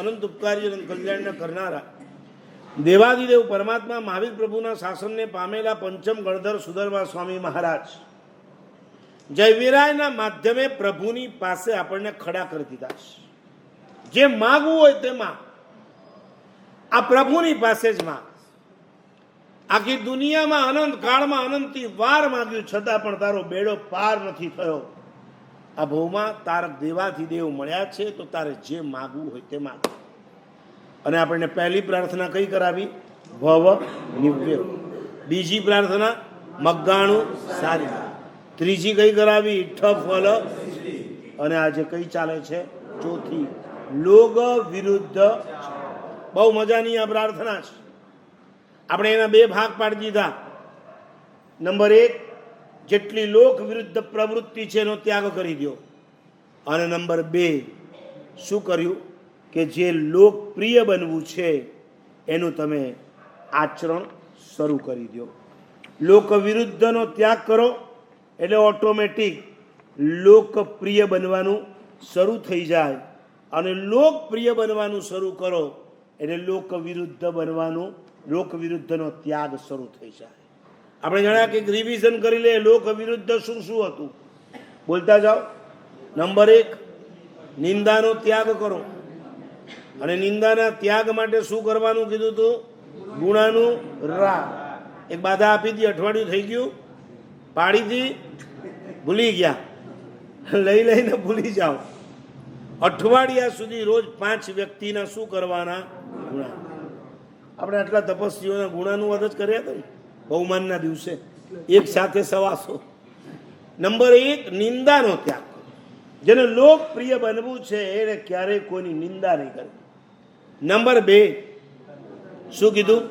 અનંત ઉપકારી અને કલ્યાણને કરનારા. દેવાદિદેવ પરમાત્મા મહાવીર પ્રભુના શાસનને પામેલા પંચમ ગણધર સુધરવા સ્વામી મહારાજ. જયવીરાયના માધ્યમે પ્રભુની પાસે આપણને ખડા કરી દીધા છે. જે માગવું હોય તે માગ આ પ્રભુની પાસે જ માગ. આખી દુનિયામાં અનંત કાળમાં અનંતથી વાર માગ્યું, છતાં પણ તારો બેડો પાર નથી થયો. આ ભવમાં તારક દેવાથી દેવ મળ્યા છે, તો તારે જે માગવું હોય તે માગ. અને આપણને પહેલી પ્રાર્થના કઈ કરાવી? ભવ નિવ્ય. બીજી પ્રાર્થના, મગગાણું સારી. ત્રીજી કઈ કરાવી? ઠ ફલ અને આજે કઈ ચાલે છે? ચોથી, લોગ વિરુદ્ધ બહુ મજાની આ પ્રાર્થના છે. આપણે એના બે ભાગ પાડી દીધા. નંબર એક જેટલી લોક વિરુદ્ધ પ્રવૃત્તિ છે એનો ત્યાગ કરી દો અને નંબર બે, શું કર્યું? કે જે લોકપ્રિય બનવું છે, એનું તમે આચરણ શરૂ કરી દો. લોક વિરુદ્ધનો ત્યાગ કરો, એટલે ઓટોમેટિક લોકપ્રિય બનવાનું શરૂ થઈ જાય. અને લોકપ્રિય બનવાનું શરૂ કરો, એટલે લોક વિરુદ્ધ બનવાનું, લોક વિરુદ્ધનો ત્યાગ શરૂ થઈ જાય. આપણે જાણ્યા કે રિવિઝન કરી લે, લોક વિરુદ્ધ શું શું હતું? બોલતા જાઓ. નંબર એક, નિંદાનો ત્યાગ કરો. અને નિંદાના ત્યાગ માટે શું કરવાનું કીધું હતું ગુણાનું રા એક બાધા આપી હતી અઠવાડિયું થઈ ગયું. પાડી હતી ભૂલી ગયા. લઈ લઈને ભૂલી જાઓ. અઠવાડિયા સુધી રોજ પાંચ વ્યક્તિના શું કરવાના? ગુણા. આપણે આટલા તપસ્વીઓના ગુણાનું વધ જ કર્યા હતા ને? બહુમાનના દિવસે એક સાથે સવાસો. નંબર એક, નિંદાનો ત્યાગ જેને લોકપ્રિય બનવું છે, એને ક્યારેય કોઈની નિંદા નહીં કરવી. નંબર બે, શું કીધું?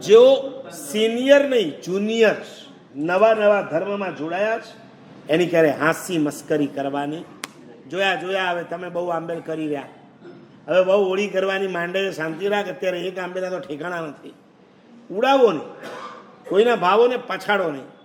જેઓ સિનિયર નહીં જુનિયર નવા નવા ધર્મમાં જોડાયા છે, એની ક્યારે હાંસી મસ્કરી કરવાની? જોયા જોયા, હવે તમે બહુ આંબેલ કરી રહ્યા. હવે બહુ ઓળી કરવાની માંડે શાંતિ રાખ, અત્યારે એક આંબેલા તો ઠેકાણા નથી. ઉડાવો નહીં. કોઈના ભાવોને પછાડો નહીં.